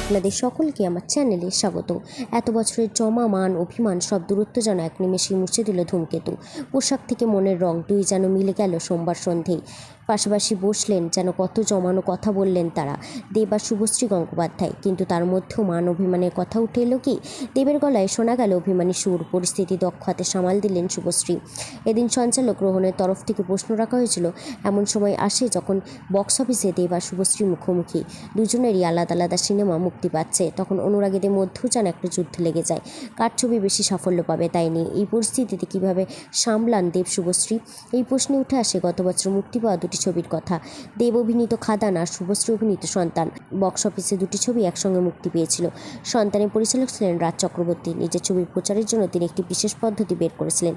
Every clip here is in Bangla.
আপনাদের সকলকে আমার চ্যানেলে স্বাগত। এত বছরের জমা, মান, অভিমান সব দূরত্ব যেন এক নিমেষেই মুছে দিল ধূমকেতু। পোশাক থেকে মনের রং দুই যেন মিলে গেল সোমবার সন্ধেই। পাশাপাশি বসলেন, যেন কত জমানো কথা বললেন তারা। দেব আর শুভশ্রী গঙ্গোপাধ্যায়। কিন্তু তার মধ্যেও মান অভিমানের কথা উঠে এলো কি? দেবের গলায় শোনা গেল অভিমানী সুর। পরিস্থিতি দক্ষ হাতে সামাল দিলেন শুভশ্রী। এদিন সঞ্চালক গ্রহণের তরফ থেকে প্রশ্ন রাখা হয়েছিল, এমন সময় আসে যখন বক্স অফিসে দেব আর শুভশ্রী মুখোমুখি। দুজনেরই আলাদা আলাদা সিনেমা মুক্তি পাচ্ছে। তখন অনুরাগীদের মধ্যেও যেন একটা যুদ্ধ লেগে যায়। কার ছবি বেশি সাফল্য পাবে তাই নিয়ে? এই পরিস্থিতিতে কীভাবে সামলান দেব শুভশ্রী? এই প্রশ্নে উঠে আসে, গত বছর মুক্তি পাওয়া দুটি ছবির কথা। দেব অভিনীত খাদান আর শুভশ্রী অভিনীত সন্তান। বক্স অফিসে দুটি ছবি একসঙ্গে মুক্তি পেয়েছিল। সন্তানের পরিচালক ছিলেন রাজ চক্রবর্তী। নিজের ছবির প্রচারের জন্য তিনি একটি বিশেষ পদ্ধতি বের করেছিলেন।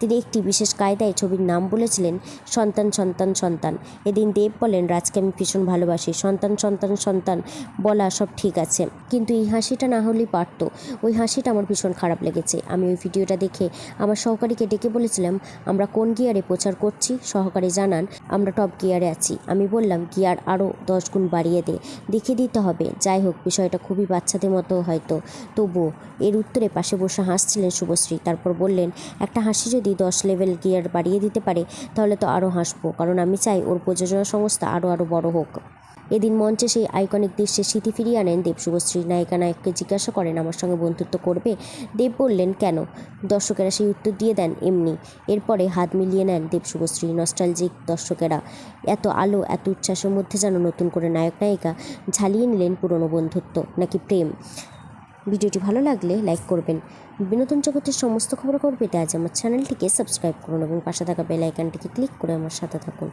তিনি একটি বিশেষ কায়দায় ছবির নাম বলেছিলেন সন্তান সন্তান সন্তান। এদিন দেব বলেন, রাজকে আমি ভীষণ ভালোবাসি। সন্তান সন্তান সন্তান, বলা সব ঠিক আছে। কিন্তু এই হাসিটা না হলেই পারত। ওই হাসিটা আমার ভীষণ খারাপ লেগেছে। আমি ওই ভিডিওটা দেখে আমার সহকারীকে ডেকে বলেছিলাম, আমরা কোন গিয়ারে প্রচার করছি? সহকারী জানান, আমরা টপ গিয়ারে আছি। আমি বললাম, গিয়ার আরও দশ গুণ বাড়িয়ে দে। দেখে দিতে হবে। যাই হোক, বিষয়টা খুবই বাচ্চাদের মতো হয়তো। তবুও এর উত্তরে পাশে বসে হাসছিলেন শুভশ্রী। তারপর বললেন, একটা হাসি যদি দশ লেভেল গিয়ার বাড়িয়ে দিতে পারে, তাহলে তো আরও হাসবো। কারণ আমি চাই ওর প্রযোজনা সংস্থা আরও আরও বড় হোক। এদিন মঞ্চে সেই আইকনিক দৃশ্যে স্মৃতি ফিরিয়ে আনেন দেব শুভশ্রী। নায়িকা নায়ককে জিজ্ঞাসা করেন, আমার সঙ্গে বন্ধুত্ব করবে? দেব বললেন, কেন? দর্শকেরা সেই উত্তর দিয়ে দেন, এমনি। এরপরে হাত মিলিয়ে নেন দেব শুভশ্রী নস্টালজিক দর্শকেরা। এত আলো, এত উচ্ছ্বাসের মধ্যে যেন নতুন করে নায়ক নায়িকা ঝালিয়ে নিলেন পুরনো বন্ধুত্ব, নাকি প্রেম? ভিডিওটি ভালো লাগলে লাইক করবেন। বিনোদন জগতের সমস্ত খবর খবরাখবর পেতে আজ আমার চ্যানেলটিকে সাবস্ক্রাইব করুন এবং পাশে থাকা বেল আইকনটিকে ক্লিক করে আমার সাথে থাকুন।